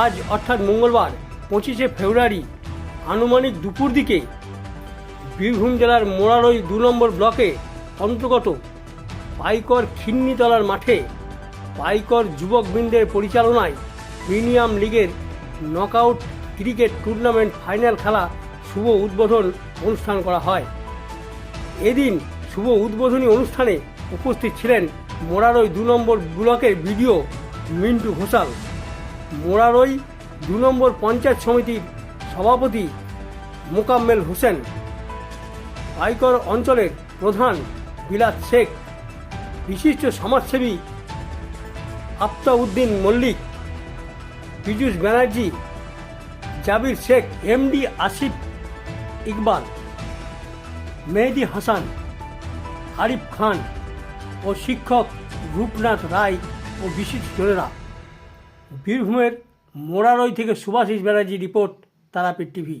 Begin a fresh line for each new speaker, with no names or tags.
আজ অর্থাৎ মঙ্গলবার, পঁচিশে ফেব্রুয়ারি, আনুমানিক দুপুর দিকে বীরভূম জেলার মোরারই দু নম্বর ব্লকে অন্তর্গত পাইকর খিন্নিতলার মাঠে পাইকর যুবকবৃন্দের পরিচালনায় প্রিমিয়াম লিগের নকআউট ক্রিকেট টুর্নামেন্ট ফাইনাল খেলা শুভ উদ্বোধন অনুষ্ঠান করা হয়। এদিন শুভ উদ্বোধনী অনুষ্ঠানে উপস্থিত ছিলেন মোরারই দু নম্বর ব্লকের বিডিও মিন্টু ঘোষাল। মোরারই দু নম্বর পঞ্চায়েত সমিতির সভাপতি মোকাম্মেল হোসেন পাইকর অঞ্চলের প্রধান বিলাত শেখ, বিশিষ্ট সমাজসেবী আফতাউদ্দিন মল্লিক, পীযূষ ব্যানার্জি, জাবির শেখ, এমডি আসিফ ইকবাল, মেহেদি হাসান, আরিফ খান ও শিক্ষক রূপনাথ রায় ও বিশিষ্টজনেরা বীরভূমের মোরারই থেকে সুভাষিস ব্যানার্জি রিপোর্ট তারাপীঠ টিভি।